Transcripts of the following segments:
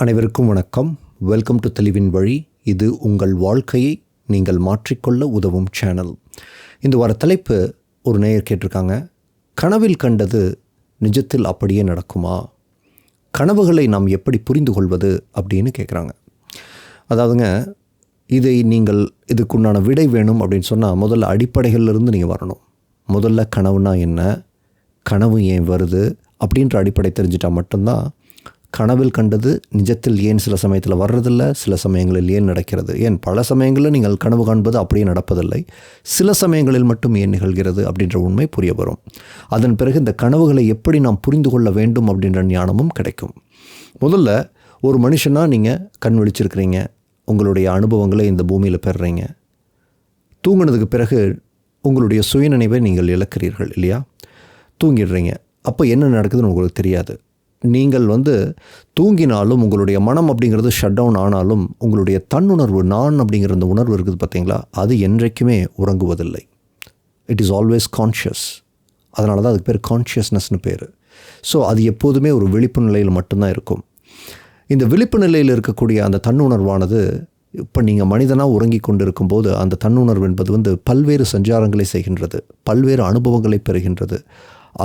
அனைவருக்கும் வணக்கம். Welcome to தெளிவின் வழி இது உங்கள் வாழ்க்கையை நீங்கள் மாற்றிக்கொள்ள உதவும் சேனல் இந்த வார தலைப்பு ஒரு நேயர் கேட்டிருக்காங்க. கனவில் கண்டது நிஜத்தில் அப்படியே நடக்குமா? கனவுகளை நாம் எப்படி புரிந்து கொள்வது அப்படின்னு கேட்குறாங்க அதாவதுங்க இதை நீங்கள் இதுக்குண்டான விடை வேணும் அப்படின்னு சொன்னால் முதல்ல அடிப்படைகள்லேருந்து நீங்கள் வரணும். முதல்ல கனவுனா என்ன? கனவு ஏன் வருது? அப்படின்ற அடிப்படை தெரிஞ்சிட்டா மட்டும்தான் கனவில் கண்டது நிஜத்தில் ஏன் சில சமயத்தில் வர்றதில்ல? சில சமயங்களில் ஏன் நடக்கிறது? ஏன் பல சமயங்களில் நீங்கள் கனவு காண்பது அப்படியே நடப்பதில்லை. சில சமயங்களில் மட்டும் ஏன் நிகழ்கிறது அப்படின்ற உண்மை புரிய வரும். அதன் பிறகு இந்த கனவுகளை எப்படி நாம் புரிந்து கொள்ள வேண்டும் அப்படின்ற ஞானமும் கிடைக்கும். முதல்ல ஒரு மனுஷனாக நீங்கள் கண் விழிச்சிருக்கிறீங்க. உங்களுடைய அனுபவங்களை இந்த பூமியில் பெறுறீங்க. தூங்கினதுக்கு பிறகு உங்களுடைய சுயநினைவை நீங்கள் இழக்கிறீர்கள் இல்லையா? தூங்கிடுறீங்க. அப்போ என்ன நடக்குதுன்னு உங்களுக்கு தெரியாது. நீங்கள் வந்து தூங்கினாலும் உங்களுடைய மனம் அப்படிங்கிறது ஷட் டவுன் ஆனாலும் உங்களுடைய தன்னுணர்வு நான் அப்படிங்கிற அந்த உணர்வு இருக்குது பார்த்தீங்களா? அது என்றைக்குமே உறங்குவதில்லை. இட் இஸ் ஆல்வேஸ் கான்ஷியஸ் அதனால தான் அதுக்கு பேர் கான்ஷியஸ்னஸ்னு பேர். ஸோ அது எப்போதுமே ஒரு விழிப்பு நிலையில் மட்டும்தான் இருக்கும். இந்த விழிப்பு நிலையில் இருக்கக்கூடிய அந்த தன்னுணர்வானது இப்போ நீங்கள் மனிதனாக உறங்கி கொண்டு இருக்கும்போது அந்த தன்னுணர்வு என்பது வந்து பல்வேறு சஞ்சாரங்களை செய்கின்றது பல்வேறு அனுபவங்களை பெறுகின்றது.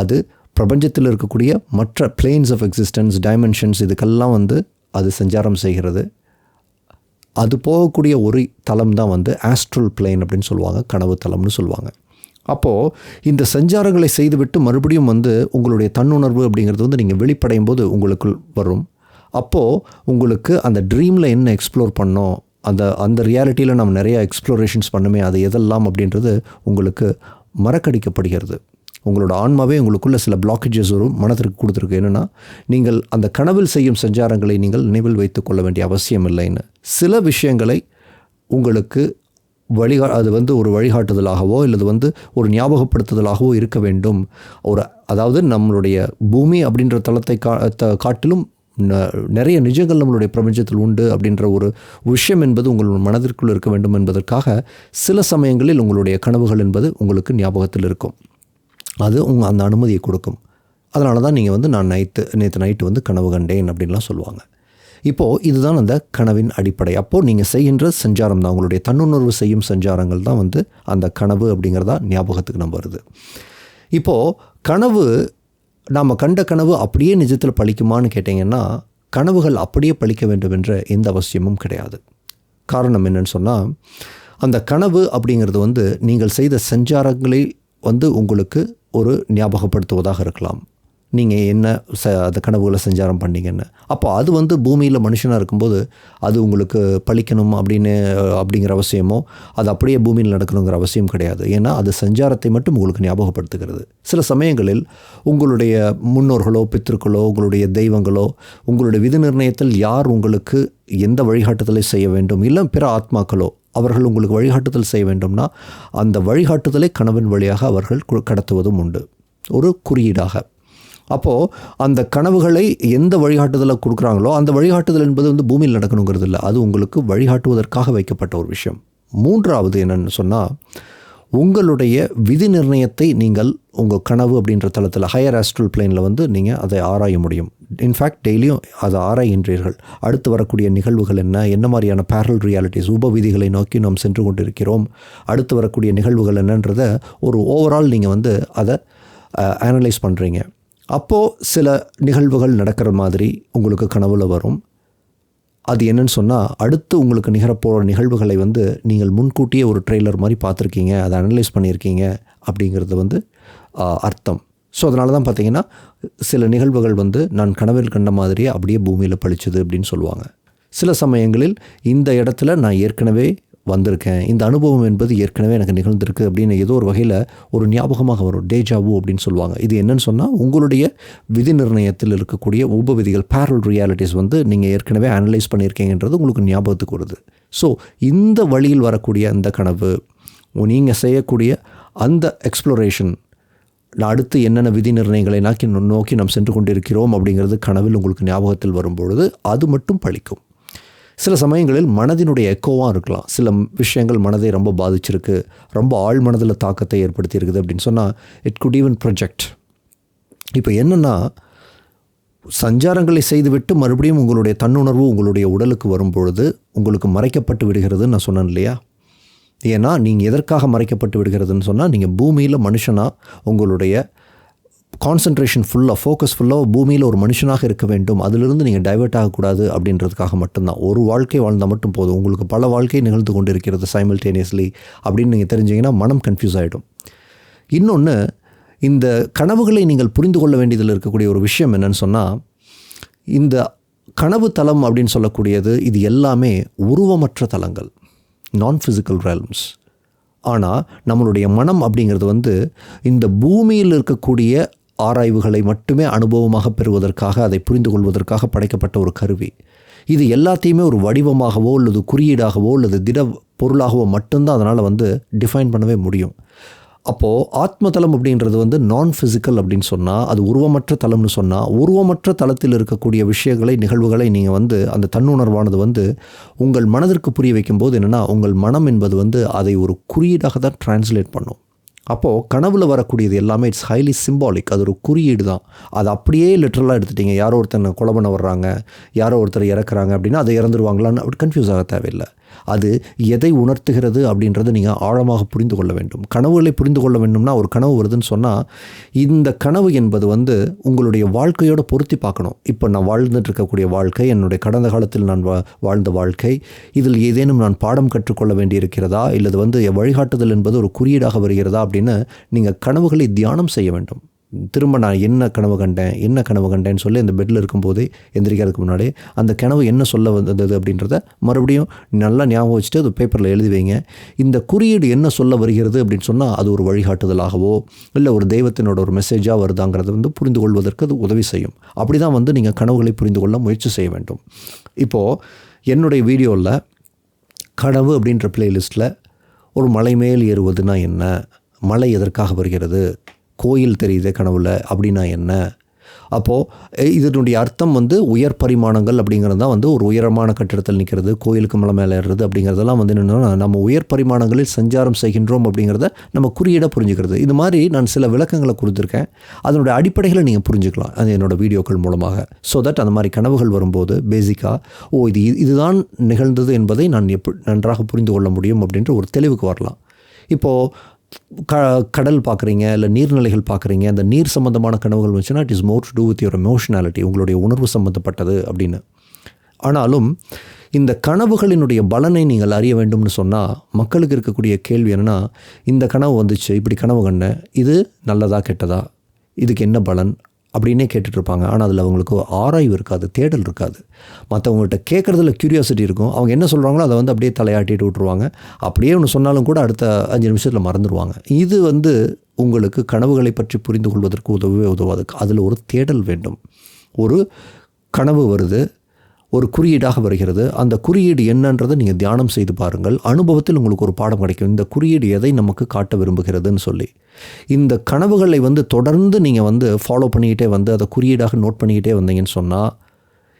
அது பிரபஞ்சத்தில் இருக்கக்கூடிய மற்ற பிளேன்ஸ் ஆஃப் எக்ஸிஸ்டன்ஸ் டைமென்ஷன்ஸ் இதுக்கெல்லாம் வந்து அது சஞ்சாரம் செய்கிறது. அது போகக்கூடிய ஒரு தலம் தான் வந்து ஆஸ்ட்ரல் பிளேன் அப்படின்னு சொல்லுவாங்க கனவு தலம்னு சொல்லுவாங்க. அப்போது இந்த சஞ்சாரங்களை செய்துவிட்டு மறுபடியும் வந்து உங்களுடைய தன்னுணர்வு அப்படிங்கிறது வந்து நீங்கள் வெளிப்படையும் போது உங்களுக்குள் வரும். அப்போது உங்களுக்கு அந்த ட்ரீமில் என்ன எக்ஸ்ப்ளோர் பண்ணோம் அந்த அந்த ரியாலிட்டியில் நம்ம நிறையா எக்ஸ்ப்ளோரேஷன்ஸ் பண்ணுமே அது எதெல்லாம் அப்படின்றது உங்களுக்கு மறக்கடிக்கப்படுகிறது. உங்களோட ஆன்மாவே உங்களுக்குள்ள சில பிளாக்கேஜஸ் வரும் மனதிற்கு கொடுத்துருக்கு. என்னென்னா நீங்கள் அந்த கனவில் செய்யும் சஞ்சாரங்களை நீங்கள் நினைவில் வைத்துக் கொள்ள வேண்டிய அவசியம் இல்லைன்னு. சில விஷயங்களை உங்களுக்கு வழிகா அது வந்து ஒரு வழிகாட்டுதலாகவோ இல்லது வந்து ஒரு ஞாபகப்படுத்துதலாகவோ இருக்க வேண்டும். ஒரு அதாவது நம்மளுடைய பூமி அப்படின்ற தளத்தை கா த- காட்டிலும் ந- நிறைய நிஜங்கள் நம்மளுடைய பிரபஞ்சத்தில் உண்டு அப்படின்ற ஒரு விஷயம் என்பது உங்கள் மனதிற்குள் இருக்க வேண்டும் என்பதற்காக சில சமயங்களில் உங்களுடைய கனவுகள் என்பது உங்களுக்கு ஞாபகத்தில் இருக்கும். அது உங்கள் அந்த அனுமதியை கொடுக்கும். அதனால தான் நீங்கள் வந்து நான் நைட்டு நேற்று நைட்டு வந்து கனவு கண்டேன் அப்படின்லாம் சொல்லுவாங்க. இப்போது இதுதான் அந்த கனவின் அடிப்படை. அப்போது நீங்கள் செய்கின்ற சஞ்சாரம் தான் உங்களுடைய தன்னுணர்வு செய்யும் சஞ்சாரங்கள் தான் வந்து அந்த கனவு அப்படிங்கிறதா ஞாபகத்துக்கு நம்ம வருது. இப்போது கனவு நாம் கண்ட கனவு அப்படியே நிஜத்தில் பழிக்குமான்னு கேட்டிங்கன்னா கனவுகள் அப்படியே பழிக்க வேண்டும் என்ற எந்த அவசியமும் கிடையாது. காரணம் என்னன்னு சொன்னால் அந்த கனவு அப்படிங்கிறது வந்து நீங்கள் செய்த சஞ்சாரங்களை வந்து உங்களுக்கு ஒரு ஞாபகப்படுத்துவதாக இருக்கலாம். நீங்கள் என்ன ச அந்த கனவுகளை சஞ்சாரம் பண்ணீங்கன்னு. அப்போ அது வந்து பூமியில் மனுஷனாக இருக்கும்போது அது உங்களுக்கு பழிக்கணும் அப்படின்னு அப்படிங்கிற அவசியமோ அது அப்படியே பூமியில் நடக்கணுங்கிற அவசியம் கிடையாது. ஏன்னா அது சஞ்சாரத்தை மட்டும் உங்களுக்கு ஞாபகப்படுத்துகிறது. சில சமயங்களில் உங்களுடைய முன்னோர்களோ பித்திருக்களோ உங்களுடைய தெய்வங்களோ உங்களுடைய விதி நிர்ணயத்தில் யார் உங்களுக்கு எந்த வழிகாட்டுதலை செய்ய வேண்டும் இல்லை பிற ஆத்மாக்களோ அவர்கள் உங்களுக்கு வழிகாட்டுதல் செய்ய வேண்டும்னா அந்த வழிகாட்டுதலை கனவின் வழியாக அவர்கள் கடத்துவதும் உண்டு. ஒரு குறியீடாக. அப்போது அந்த கனவுகளை எந்த வழிகாட்டுதலை கொடுக்குறாங்களோ அந்த வழிகாட்டுதல் என்பது வந்து பூமியில் நடக்கணுங்கிறது இல்லை அது உங்களுக்கு வழிகாட்டுவதற்காக வைக்கப்பட்ட ஒரு விஷயம். மூன்றாவது என்னென்னு சொன்னால் உங்களுடைய விதி நிர்ணயத்தை நீங்கள் உங்கள் கனவு அப்படின்ற தளத்தில் ஹையர் ஆஸ்ட்ரல் பிளேனில் வந்து நீங்கள் அதை ஆராய முடியும். இன்ஃபேக்ட் டெய்லியும் அதை ஆராய்கின்றீர்கள் அடுத்து வரக்கூடிய நிகழ்வுகள் என்ன? என்ன மாதிரியான பேரல் ரியாலிட்டிஸ் உபவிதிகளை நோக்கி நாம் சென்று கொண்டிருக்கிறோம்? அடுத்து வரக்கூடிய நிகழ்வுகள் என்னன்றதை ஒரு ஓவரால் நீங்கள் வந்து அதை அனலைஸ் பண்ணுறீங்க அப்போது சில நிகழ்வுகள் நடக்கிற மாதிரி உங்களுக்கு கனவுல வரும். அது என்னன்னு சொன்னால் அடுத்து உங்களுக்கு நிகரப்போகிற நிகழ்வுகளை வந்து நீங்கள் முன்கூட்டியே ஒரு ட்ரெய்லர் மாதிரி பார்த்துருக்கீங்க அதை அனலைஸ் பண்ணியிருக்கீங்க அப்படிங்கிறது வந்து அர்த்தம். ஸோ அதனால தான் பார்த்தீங்கன்னா சில நிகழ்வுகள் வந்து நான் கனவில் கண்ட மாதிரியே அப்படியே பூமியில் பழிச்சுது அப்படின்னு சொல்லுவாங்க. சில சமயங்களில் இந்த இடத்துல நான் ஏற்கனவே வந்திருக்கேன். இந்த அனுபவம் என்பது ஏற்கனவே எனக்கு நிகழ்ந்திருக்கு அப்படின்னு ஏதோ ஒரு வகையில் ஒரு ஞாபகமாக வரும். டேஜாவு அப்படின்னு சொல்லுவாங்க. இது என்னன்னு சொன்னால் உங்களுடைய விதி நிர்ணயத்தில் இருக்கக்கூடிய உபவிதிகள் பேரல் ரியாலிட்டிஸ் வந்து நீங்கள் ஏற்கனவே அனலைஸ் பண்ணியிருக்கீங்கன்றது உங்களுக்கு ஞாபகத்துக்கு வருது. ஸோ இந்த வழியில் வரக்கூடிய அந்த கனவு நீங்கள் செய்யக்கூடிய அந்த எக்ஸ்ப்ளோரேஷன் அடுத்து என்னென்ன விதி நிர்ணயங்களை நோக்கி நோக்கி நாம் சென்று கொண்டிருக்கிறோம் அப்படிங்கிறது கனவில் உங்களுக்கு ஞாபகத்தில் வரும்பொழுது அது மட்டும் பழிக்கும். சில சமயங்களில் மனதினுடைய எக்கோவாக இருக்கலாம். சில விஷயங்கள் மனதை ரொம்ப பாதிச்சிருக்கு. ரொம்ப ஆழ் மனதில் தாக்கத்தை ஏற்படுத்தியிருக்குது அப்படின்னு சொன்னால் இட் குட் ஈவன் ப்ரொஜெக்ட் இப்போ என்னென்னா சஞ்சாரங்களை செய்துவிட்டு மறுபடியும் உங்களுடைய தன்னுணர்வு உங்களுடைய உடலுக்கு வரும்பொழுது உங்களுக்கு மறைக்கப்பட்டு விடுகிறதுன்னு நான் சொன்னேன் இல்லையா? ஏன்னா நீங்கள் எதற்காக மறைக்கப்பட்டு விடுகிறதுன்னு சொன்னால் நீங்கள் பூமியில் மனுஷனாக உங்களுடைய கான்சன்ட்ரேஷன் ஃபுல்லாக ஃபோக்கஸ் ஃபுல்லாக பூமியில் ஒரு மனுஷனாக இருக்க வேண்டும். அதிலிருந்து நீங்கள் டைவெர்ட் ஆகக்கூடாது அப்படின்றதுக்காக மட்டும்தான். ஒரு வாழ்க்கை வாழ்ந்தால் மட்டும் போதும். உங்களுக்கு பல வாழ்க்கை நிகழ்ந்து கொண்டு இருக்கிறது சைமல்டேனியஸ்லி அப்படின்னு நீங்கள் தெரிஞ்சிங்கன்னா மனம் கன்ஃபியூஸ் ஆகிடும் இன்னொன்று இந்த கனவுகளை நீங்கள் புரிந்து கொள்ள வேண்டியதில் இருக்கக்கூடிய ஒரு விஷயம் என்னன்னு சொன்னால் இந்த கனவு தலம் அப்படின்னு சொல்லக்கூடியது இது எல்லாமே உருவமற்ற தலங்கள் நான் ஃபிசிக்கல் ரேல்ம்ஸ் ஆனால் நம்மளுடைய மனம் அப்படிங்கிறது வந்து இந்த பூமியில் இருக்கக்கூடிய ஆராய்வுகளை மட்டுமே அனுபவமாக பெறுவதற்காக அதை புரிந்து கொள்வதற்காக படைக்கப்பட்ட ஒரு கருவி. இது எல்லாத்தையுமே ஒரு வடிவமாகவோ அல்லது குறியீடாகவோ அல்லது திட பொருளாகவோ மட்டும்தான் அதனால் வந்து டிஃபைன் பண்ணவே முடியும். அப்போது ஆத்மதலம் அப்படின்றது வந்து நான் ஃபிசிக்கல் அப்படின்னு சொன்னால் அது உருவமற்ற தலம்னு சொன்னால் உருவமற்ற தளத்தில் இருக்கக்கூடிய விஷயங்களை நிகழ்வுகளை நீங்கள் வந்து அந்த தன்னுணர்வானது வந்து உங்கள் மனதிற்கு புரிய வைக்கும்போது என்னென்னா உங்கள் மனம் என்பது வந்து அதை ஒரு குறியீடாக தான் டிரான்ஸ்லேட் பண்ணும். அப்போது கனவில் வரக்கூடியது எல்லாமே இட்ஸ் ஹைலி சிம்பாலிக் அது ஒரு குறியீடு தான். அது அப்படியே லிட்ரலாக எடுத்துட்டீங்க. யாரோ ஒருத்தர் கொலை பண்ண வர்றாங்க யாரோ ஒருத்தர் இறக்குறாங்க அப்படின்னா அதை இறந்துருவாங்களான்னு அப்படி கன்ஃபியூஸ் ஆக தேவையில்லை. அது எதை உணர்த்துகிறது அப்படின்றத நீங்கள் ஆழமாக புரிந்து கொள்ள வேண்டும். கனவுகளை புரிந்து கொள்ள வேண்டும்னா ஒரு கனவு வருதுன்னு சொன்னால் இந்த கனவு என்பது வந்து உங்களுடைய வாழ்க்கையோட பொருத்தி பார்க்கணும். இப்போ நான் வாழ்ந்துட்டு இருக்கக்கூடிய வாழ்க்கை என்னுடைய கடந்த காலத்தில் நான் வா வாழ்ந்த வாழ்க்கை இதில் ஏதேனும் நான் பாடம் கற்றுக்கொள்ள வேண்டியிருக்கிறதா? இல்லது வந்து வழிகாட்டுதல் என்பது ஒரு குறியீடாக வருகிறதா? அப்படின்னு நீங்கள் கனவுகளை தியானம் செய்ய வேண்டும். திரும்ப நான் என்ன கனவு கண்டேன் என்ன கனவு கண்டேன்னு சொல்லி அந்த பெட்டில் இருக்கும்போதே எந்திரிக்கிறதுக்கு முன்னாடி அந்த கனவு என்ன சொல்ல வந்தது அப்படின்றத மறுபடியும் நல்லா ஞாபகம் வச்சுட்டு அது பேப்பரில் எழுதி வைங்க. இந்த குறியீடு என்ன சொல்ல வருகிறது அப்படின்னு சொன்னால் அது ஒரு வழிகாட்டுதலாகவோ இல்லை ஒரு தெய்வத்தினோட ஒரு மெசேஜாக வருதாங்கிறத வந்து புரிந்து கொள்வதற்கு அது உதவி செய்யும். அப்படி தான் வந்து நீங்கள் கனவுகளை புரிந்து கொள்ள முயற்சி செய்ய வேண்டும். இப்போது என்னுடைய வீடியோவில் கனவு அப்படின்ற பிளேலிஸ்ட்டில் ஒரு மலை மேல் ஏறுவதுனா என்ன? மலை எதற்காக வருகிறது? கோயில் தெரியுது கனவுல அப்படின்னா என்ன? அப்போது இதனுடைய அர்த்தம் வந்து உயர் பரிமாணங்கள் அப்படிங்கிறது தான் வந்து ஒரு உயரமான கட்டிடத்தில் நிற்கிறது கோயிலுக்கு மலை மேலே ஏறுறது அப்படிங்கிறதெல்லாம் வந்து என்னென்னா நம்ம உயர் பரிமாணங்களில் சஞ்சாரம் செய்கின்றோம் அப்படிங்கிறத நம்ம குறியீடாக புரிஞ்சுக்கிறது. இது மாதிரி நான் சில விளக்கங்களை கொடுத்துருக்கேன். அதனுடைய அடிப்படைகளை நீங்கள் புரிஞ்சுக்கலாம். அது என்னோடய வீடியோக்கள் மூலமாக. ஸோ தட் அந்த மாதிரி கனவுகள் வரும்போது பேசிக்காக ஓ இது இதுதான் நிகழ்ந்தது என்பதை நான் எப்படி நன்றாக புரிந்து கொள்ள முடியும் அப்படின்ற ஒரு தெளிவுக்கு வரலாம். இப்போது க கடல் பார்க்குறீங்க இல்லை நீர்நிலைகள் பார்க்குறீங்க அந்த நீர் சம்மந்தமான கனவுகள் வந்துச்சுன்னா it is more to do with your emotionality உங்களுடைய உணர்வு சம்மந்தப்பட்டது அப்படின்னு. ஆனாலும் இந்த கனவுகளினுடைய பலனை நீங்கள் அறிய வேண்டும்னு சொன்னால் மக்களுக்கு இருக்கக்கூடிய கேள்வி என்னென்னா இந்த கனவு வந்துச்சு இப்படி கனவு கண்டேன் இது நல்லதா கெட்டதா? இதுக்கு என்ன பலன்? அப்படின்னே கேட்டுட்ருப்பாங்க. ஆனால் அதில் அவங்களுக்கு ஆராய்வு இருக்காது தேடல் இருக்காது. மற்றவங்கள்ட்ட கேட்குறதுல க்யூரியாசிட்டி இருக்கும். அவங்க என்ன சொல்கிறாங்களோ அதை வந்து அப்படியே தலையாட்டிட்டு விட்ருவாங்க அப்படியே ஒன்று சொன்னாலும் கூட அடுத்த அஞ்சு நிமிஷத்தில் மறந்துடுவாங்க இது வந்து உங்களுக்கு கனவுகளை பற்றி புரிந்து கொள்வதற்கு உதவவே உதவாது. அதில் ஒரு தேடல் வேண்டும். ஒரு கனவு வருது. ஒரு குறியீடாக வருகிறது. அந்த குறியீடு என்னன்றதை நீங்கள் தியானம் செய்து பாருங்கள். அனுபவத்தில் உங்களுக்கு ஒரு பாடம் கிடைக்கும். இந்த குறியீடு எதை நமக்கு காட்ட விரும்புகிறதுன்னு சொல்லி. இந்த கனவுகளை வந்து தொடர்ந்து நீங்கள் வந்து ஃபாலோ பண்ணிக்கிட்டே வந்து அதை குறியீடாக நோட் பண்ணிக்கிட்டே வந்தீங்கன்னு சொன்னால்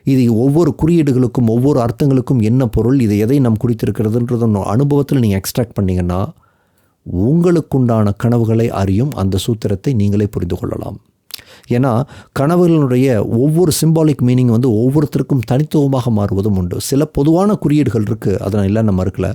இது ஒவ்வொரு குறியீடுகளுக்கும் ஒவ்வொரு அர்த்தங்களுக்கும் என்ன பொருள் இது எதை நம் குறித்திருக்கிறதுன்றது அனுபவத்தில் நீங்கள் எக்ஸ்ட்ராக்ட் பண்ணிங்கன்னா உங்களுக்குண்டான கனவுகளை அறியும் அந்த சூத்திரத்தை நீங்களே புரிந்து கொள்ளலாம். ஏன்னா கனவுகளினுடைய ஒவ்வொரு சிம்பாலிக் மீனிங் வந்து ஒவ்வொருத்தருக்கும் தனித்துவமாக மாறுவதும் உண்டு. சில பொதுவான குறியீடுகள் இருக்குது அதை நான் இல்லை நம்ம இருக்கல.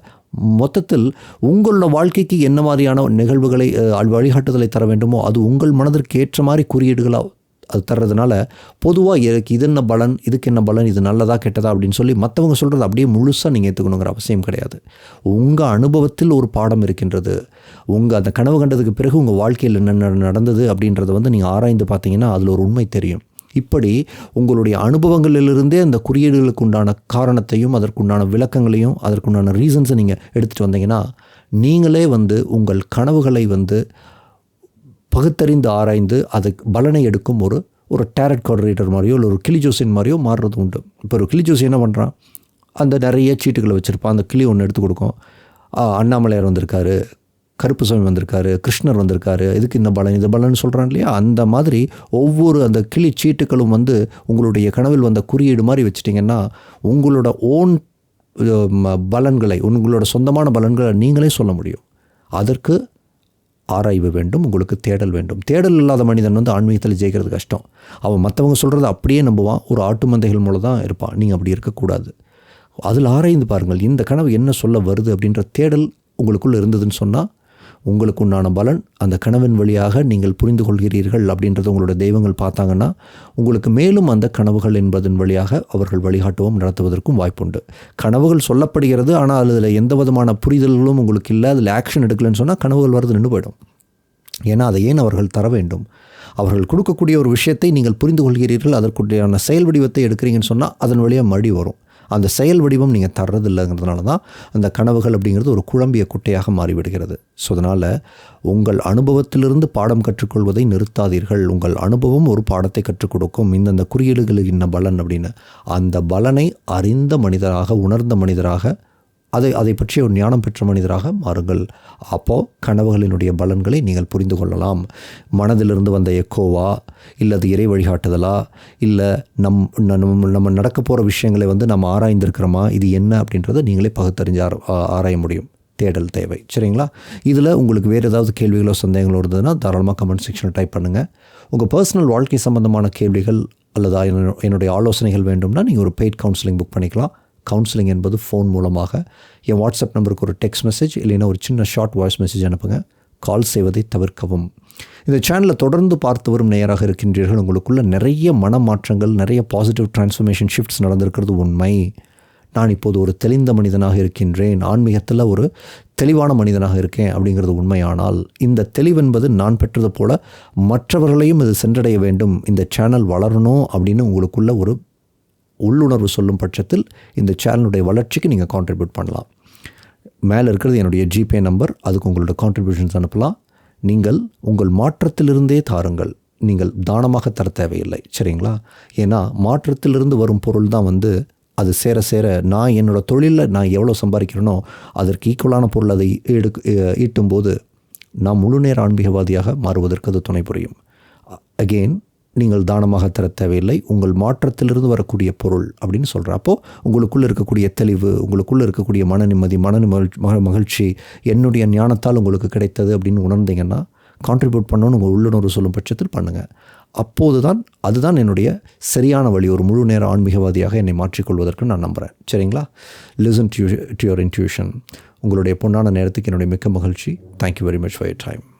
மொத்தத்தில் உங்களோட வாழ்க்கைக்கு என்ன மாதிரியான நிகழ்வுகளை வழிகாட்டுதலை தர வேண்டுமோ அது உங்கள் மனதிற்கு ஏற்ற மாதிரி குறியீடுகளாக அது தர்றதுனால பொதுவாக எனக்கு இது என்ன பலன் இதுக்கு என்ன பலன் இது நல்லதா கெட்டதா அப்படின்னு சொல்லி மற்றவங்க சொல்கிறது அப்படியே முழுசாக நீங்கள் ஏற்றுக்கணுங்கிற அவசியம் கிடையாது. உங்கள் அனுபவத்தில் ஒரு பாடம் இருக்கின்றது. உங்கள் அந்த கனவு கண்டதுக்கு பிறகு உங்கள் வாழ்க்கையில் என்ன நடந்தது அப்படின்றத வந்து நீங்கள் ஆராய்ந்து பார்த்தீங்கன்னா அதில் ஒரு உண்மை தெரியும். இப்படி உங்களுடைய அனுபவங்களிலிருந்தே அந்த குறியீடுகளுக்கு உண்டான காரணத்தையும் அதற்குண்டான விளக்கங்களையும் அதற்குண்டான ரீசன்ஸை நீங்கள் எடுத்துகிட்டு வந்தீங்கன்னா நீங்களே வந்து உங்கள் கனவுகளை வந்து பகுத்தறிந்து ஆராய்ந்து அதுக்கு பலனை எடுக்கும் ஒரு ஒரு டேரட் கார்டரேட்டர் மாதிரியோ இல்லை ஒரு கிளி ஜோசியன் மாதிரியோ மாறுறது உண்டு. இப்போ ஒரு கிளி ஜோசி என்ன பண்ணுறான் அந்த நிறைய சீட்டுகளை வச்சுருப்பான். அந்த கிளி ஒன்று எடுத்து கொடுக்கும். அண்ணாமலையார் வந்திருக்காரு கருப்புசாமி வந்திருக்காரு கிருஷ்ணர் வந்திருக்காரு இதுக்கு இந்த பலன் இந்த பலன் சொல்கிறான் இல்லையா? அந்த மாதிரி ஒவ்வொரு அந்த கிளி சீட்டுகளும் வந்து உங்களுடைய கனவில் வந்த குறியீடு மாதிரி வச்சிட்டிங்கன்னா உங்களோட ஓன் பலன்களை உங்களோட சொந்தமான பலன்களை நீங்களே சொல்ல முடியும். அதற்கு ஆராய்வு வேண்டும் உங்களுக்கு தேடல் வேண்டும். தேடல் இல்லாத மனிதன் வந்து ஆன்மீகத்தில் ஜெயிக்கிறது கஷ்டம். அவன் மற்றவங்க சொல்கிறத அப்படியே நம்புவான். ஒரு ஆட்டு மந்தைகள் மூலம் தான் இருப்பான். நீங்கள் அப்படி இருக்கக்கூடாது. அதில் ஆராய்ந்து பாருங்கள் இந்த கனவு என்ன சொல்ல வருது அப்படின்ற தேடல் உங்களுக்குள்ளே இருந்ததுன்னு சொன்னால் உங்களுக்கு உண்டான பலன் அந்த கனவின் வழியாக நீங்கள் புரிந்து கொள்கிறீர்கள் அப்படின்றத உங்களோட தெய்வங்கள் பார்த்தாங்கன்னா உங்களுக்கு மேலும் அந்த கனவுகள் என்பதன் வழியாக அவர்கள் வழிகாட்டவும் நடத்துவதற்கும் வாய்ப்புண்டு. கனவுகள் சொல்லப்படுகிறது ஆனால் அதில் எந்த விதமான புரிதல்களும் உங்களுக்கு இல்லை. அதில் ஆக்ஷன் எடுக்கலைன்னு சொன்னால் கனவுகள் வரது நின்று போயிடும். ஏன்னா அதை ஏன் அவர்கள் தர வேண்டும்? அவர்கள் கொடுக்கக்கூடிய ஒரு விஷயத்தை நீங்கள் புரிந்து கொள்கிறீர்கள் அதற்குடையான செயல் வடிவத்தை எடுக்கிறீங்கன்னு சொன்னால் அதன் வழியாக மடி வரும். அந்த செயல் வடிவம் நீங்கள் தர்றதில்லைங்கிறதுனால தான் அந்த கனவுகள் அப்படிங்கிறது ஒரு குழம்பிய குட்டையாக மாறிவிடுகிறது. ஸோ அதனால் உங்கள் அனுபவத்திலிருந்து பாடம் கற்றுக்கொள்வதை நிறுத்தாதீர்கள். உங்கள் அனுபவம் ஒரு பாடத்தை கற்றுக் கொடுக்கும். இந்தந்த குறியீடுகளுக்கு இன்ன பலன் அப்படின்னு. அந்த பலனை அறிந்த மனிதராக உணர்ந்த மனிதராக அதை அதை பற்றிய ஒரு ஞானம் பெற்ற மனிதராக மாறுங்கள். அப்போது கனவுகளினுடைய பலன்களை நீங்கள் புரிந்து கொள்ளலாம். மனதிலிருந்து வந்த எக்கோவா இல்லை அது இறை வழிகாட்டுதலா இல்லை நம் நம்ம நம்ம நடக்க போகிற விஷயங்களை வந்து நம்ம ஆராய்ந்திருக்கிறோமா இது என்ன அப்படின்றத நீங்களே பகுத்தறிஞ்சு ஆராய முடியும். தேடல் தேவை. சரிங்களா? இதில் உங்களுக்கு வேறு ஏதாவது கேள்விகளோ சந்தேகங்களோ இருந்ததுன்னா தாராளமாக கமெண்ட் செக்ஷனில் டைப் பண்ணுங்கள் உங்கள் பர்சனல் வாழ்க்கை சம்மந்தமான கேள்விகள் அல்லது என்னுடைய ஆலோசனைகள் வேண்டும்னா நீங்கள் ஒரு பெய்ட் கவுன்சிலிங் புக் பண்ணிக்கலாம். கவுன்சிலிங் என்பது ஃபோன் மூலமாக. என் வாட்ஸ்அப் நம்பருக்கு ஒரு டெக்ஸ்ட் மெசேஜ் இல்லைன்னா ஒரு சின்ன ஷார்ட் வாய்ஸ் மெசேஜ் அனுப்புங்க. கால் செய்வதை தவிர்க்கவும். இந்த சேனலை தொடர்ந்து பார்த்து வரும் நேராக இருக்கின்றீர்கள். உங்களுக்குள்ள நிறைய மனமாற்றங்கள் நிறைய பாசிட்டிவ் டிரான்ஸ்ஃபர்மேஷன் ஷிஃப்ட்ஸ் நடந்திருக்கிறது உண்மை. நான் இப்போது ஒரு தெளிந்த மனிதனாக இருக்கின்றேன். ஆன்மீகத்தில் ஒரு தெளிவான மனிதனாக இருக்கேன் அப்படிங்கிறது உண்மையானால் இந்த தெளிவென்பது நான் பெற்றது போல மற்றவர்களையும் இது சென்றடைய வேண்டும். இந்த சேனல் வளரணும் அப்படின்னு உங்களுக்குள்ள ஒரு உள்ளுணர்வு சொல்லும் பட்சத்தில் இந்த சேனலுடைய வளர்ச்சிக்கு நீங்கள் கான்ட்ரிபியூட் பண்ணலாம். மேலே இருக்கிறது என்னுடைய ஜிபே நம்பர் அதுக்கு உங்களோட கான்ட்ரிபியூஷன்ஸ் அனுப்பலாம். நீங்கள் உங்கள் மாற்றத்திலிருந்தே தாருங்கள். நீங்கள் தானமாக தர தேவையில்லை சரிங்களா? ஏன்னா மாற்றத்திலிருந்து வரும் பொருள் தான் வந்து அது சேர சேர நான் என்னோடய தொழிலில் நான் எவ்வளோ சம்பாதிக்கிறேனோ அதற்கு ஈக்குவலான பொருள் அதை எடு ஈட்டும்போது நான் முழு நேர ஆன்மீகவாதியாக மாறுவதற்கு அது துணை புரியும். அகெயின் நீங்கள் தானமாக தர தேவையில்லை உங்கள் மாற்றத்திலிருந்து வரக்கூடிய பொருள் அப்படின்னு சொல்கிறேன் அப்போது உங்களுக்குள்ளே இருக்கக்கூடிய தெளிவு உங்களுக்குள்ளே இருக்கக்கூடிய மன நிம்மதி மன மகிழ்ச்சி என்னுடைய ஞானத்தால் உங்களுக்கு கிடைத்தது அப்படின்னு உணர்ந்தீங்கன்னா கான்ட்ரிபியூட் பண்ணணும்னு உங்கள் உள்ளுணர்வு சொல்லும் பட்சத்தில் பண்ணுங்கள் அப்போது தான் அதுதான் என்னுடைய சரியான வழி ஒரு முழு நேர ஆன்மீகவாதியாக என்னை மாற்றிக்கொள்வதற்கு நான் நம்புகிறேன் சரிங்களா? Listen to to your intuition உங்களுடைய பொன்னான நேரத்துக்கு என்னுடைய மிக்க மகிழ்ச்சி. Thank you very much for your time